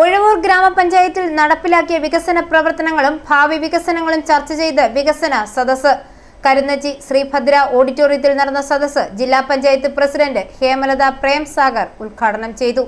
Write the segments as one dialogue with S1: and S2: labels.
S1: ഉഴവൂർ ഗ്രാമപഞ്ചായത്തിൽ നടപ്പിലാക്കിയ വികസന പ്രവർത്തനങ്ങളും ഭാവി വികസനങ്ങളും ചർച്ച ചെയ്ത് വികസന സദസ് കരുന്നച്ചി ശ്രീഭദ്ര ഓഡിറ്റോറിയത്തിൽ നടന്ന സദസ് ജില്ലാ പഞ്ചായത്ത് പ്രസിഡന്റ് ഹേമലത പ്രേംസാഗർ ഉദ്ഘാടനം ചെയ്തു.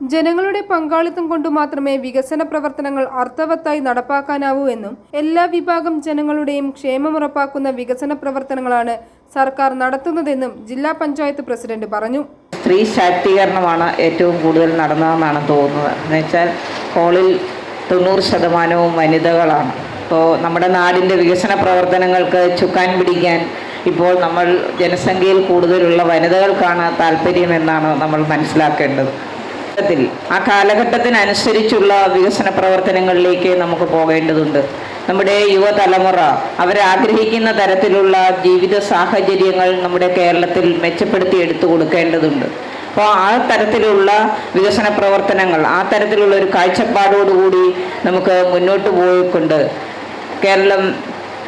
S2: ജനങ്ങളുടെ പങ്കാളിത്തം കൊണ്ട് മാത്രമേ വികസന പ്രവർത്തനങ്ങൾ അർത്ഥവത്തായി നടപ്പാക്കാനാവൂ എന്നും എല്ലാ വിഭാഗം ജനങ്ങളുടെയും ക്ഷേമമുറപ്പാക്കുന്ന വികസന പ്രവർത്തനങ്ങളാണ് സർക്കാർ നടത്തുന്നതെന്നും ജില്ലാ പഞ്ചായത്ത് പ്രസിഡന്റ് പറഞ്ഞു.
S3: സ്ത്രീ ശാക്തീകരണമാണ് ഏറ്റവും കൂടുതൽ നടന്നതെന്നാണ് തോന്നുന്നത്. എന്നുവെച്ചാൽ ഹോളിൽ തൊണ്ണൂറ് ശതമാനവും വനിതകളാണ്. ഇപ്പോൾ നമ്മുടെ നാടിന്റെ വികസന പ്രവർത്തനങ്ങൾക്ക് ചുക്കാൻ പിടിക്കാൻ ഇപ്പോൾ നമ്മൾ ജനസംഖ്യയിൽ കൂടുതലുള്ള വനിതകൾക്കാണ് താല്പര്യമെന്നാണ് നമ്മൾ മനസ്സിലാക്കേണ്ടത്. ത്തിൽ ആ കാലഘട്ടത്തിനനുസരിച്ചുള്ള വികസന പ്രവർത്തനങ്ങളിലേക്ക് നമുക്ക് പോകേണ്ടതുണ്ട്. നമ്മുടെ യുവതലമുറ അവരാഗ്രഹിക്കുന്ന തരത്തിലുള്ള ജീവിത സാഹചര്യങ്ങൾ നമ്മുടെ കേരളത്തിൽ മെച്ചപ്പെടുത്തി എടുത്തു കൊടുക്കേണ്ടതുണ്ട്. അപ്പോൾ ആ തരത്തിലുള്ള വികസന പ്രവർത്തനങ്ങൾ ആ തരത്തിലുള്ള ഒരു കാഴ്ചപ്പാടോടുകൂടി നമുക്ക് മുന്നോട്ട് പോയിക്കൊണ്ട് കേരളം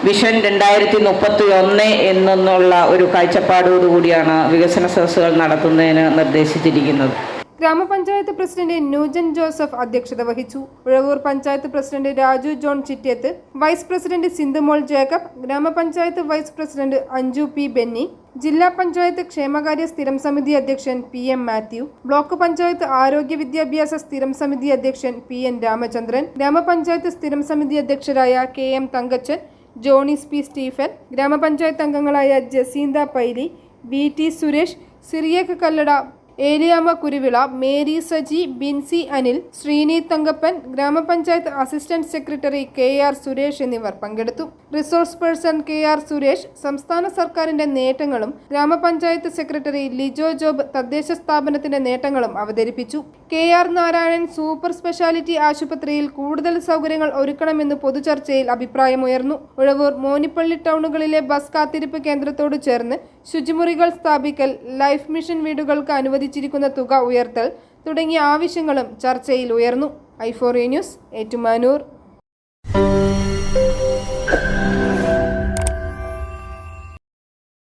S3: വിഷൻ രണ്ടായിരത്തി മുപ്പത്തി ഒന്ന് എന്നുള്ള ഒരു കാഴ്ചപ്പാടോടുകൂടിയാണ് വികസന സദസ്സുകൾ നടത്തുന്നതിന് നിർദ്ദേശിച്ചിരിക്കുന്നത്.
S2: ഗ്രാമപഞ്ചായത്ത് പ്രസിഡന്റ് ന്യൂജൻ ജോസഫ് അധ്യക്ഷത വഹിച്ചു. Uzhavoor panchayat president Raju John Chittethu vice president Sindhumol Jacob ഗ്രാമപഞ്ചായത്ത് vice president Anju P Benny ജില്ലാ പഞ്ചായത്ത് ക്ഷേമകാര്യ സ്ഥിരം സമിതി അധ്യക്ഷൻ P M Mathew block panchayat ആരോഗ്യ വിദ്യാഭ്യാസ സ്ഥിരം സമിതി അധ്യക്ഷൻ പി എൻ രാമചന്ദ്രൻ ഗ്രാമപഞ്ചായത്ത് സ്ഥിരം സമിതി അധ്യക്ഷരായ K M Thankachan Johnis P Stephen ഗ്രാമപഞ്ചായത്ത് അംഗങ്ങളായ Jacinda Paily V T Suresh Cyriac Kallada Eliyamma Kuruvila Mary Saji Binsy Anil Sreeni Thankappan ഗ്രാമപഞ്ചായത്ത് assistant secretary K R Suresh എന്നിവർ പങ്കെടുത്തു. Resource person K R Suresh സംസ്ഥാന സർക്കാരിന്റെ നേട്ടങ്ങളും ഗ്രാമപഞ്ചായത്ത് സെക്രട്ടറി ലിജോ ജോബ് തദ്ദേശ സ്ഥാപനത്തിന്റെ നേട്ടങ്ങളും അവതരിപ്പിച്ചു. K R Narayanan super speciality ആശുപത്രിയിൽ കൂടുതൽ സൗകര്യങ്ങൾ ഒരുക്കണമെന്ന് പൊതുചർച്ചയിൽ അഭിപ്രായമുയർന്നു. ഉഴവൂർ മോനിപ്പള്ളി ടൗണുകളിലെ ബസ് കാത്തിരിപ്പ് കേന്ദ്രത്തോട് ചേർന്ന് ശുചിമുറികൾ സ്ഥാപിക്കൽ ലൈഫ് മിഷൻ വീടുകൾക്ക് അനുവദിച്ചിരിക്കുന്ന തുക ഉയർത്തൽ തുടങ്ങിയ ആവശ്യങ്ങളും ചർച്ചയിൽ ഉയർന്നു. Euphoria news Ettumanoor.